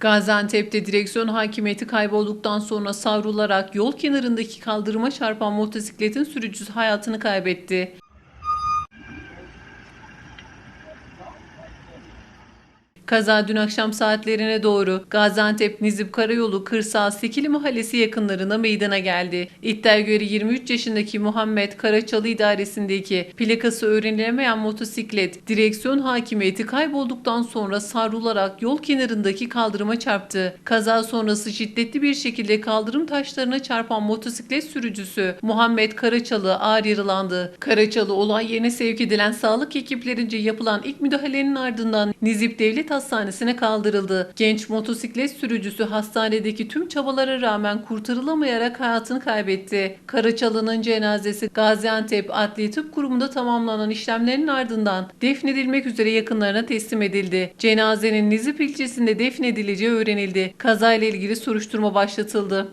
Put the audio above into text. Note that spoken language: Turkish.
Gaziantep'te direksiyon hakimiyeti kaybolduktan sonra savrularak yol kenarındaki kaldırıma çarpan motosikletin sürücüsü hayatını kaybetti. Kaza dün akşam saatlerine doğru Gaziantep Nizip Karayolu Kırsal Sekili Mahallesi yakınlarına meydana geldi. İddiaya göre 23 yaşındaki Muhammed Karaçalı idaresindeki plakası öğrenilemeyen motosiklet direksiyon hakimiyeti kaybolduktan sonra savrularak yol kenarındaki kaldırıma çarptı. Kaza sonrası şiddetli bir şekilde kaldırım taşlarına çarpan motosiklet sürücüsü Muhammed Karaçalı ağır yaralandı. Karaçalı olay yerine sevk edilen sağlık ekiplerince yapılan ilk müdahalenin ardından Nizip Devlet Hastanesi'ne kaldırıldı. Genç motosiklet sürücüsü hastanedeki tüm çabalara rağmen kurtarılamayarak hayatını kaybetti. Karaçalı'nın cenazesi Gaziantep Adli Tıp Kurumu'nda tamamlanan işlemlerin ardından defnedilmek üzere yakınlarına teslim edildi. Cenazenin Nizip ilçesinde defnedileceği öğrenildi. Kazayla ilgili soruşturma başlatıldı.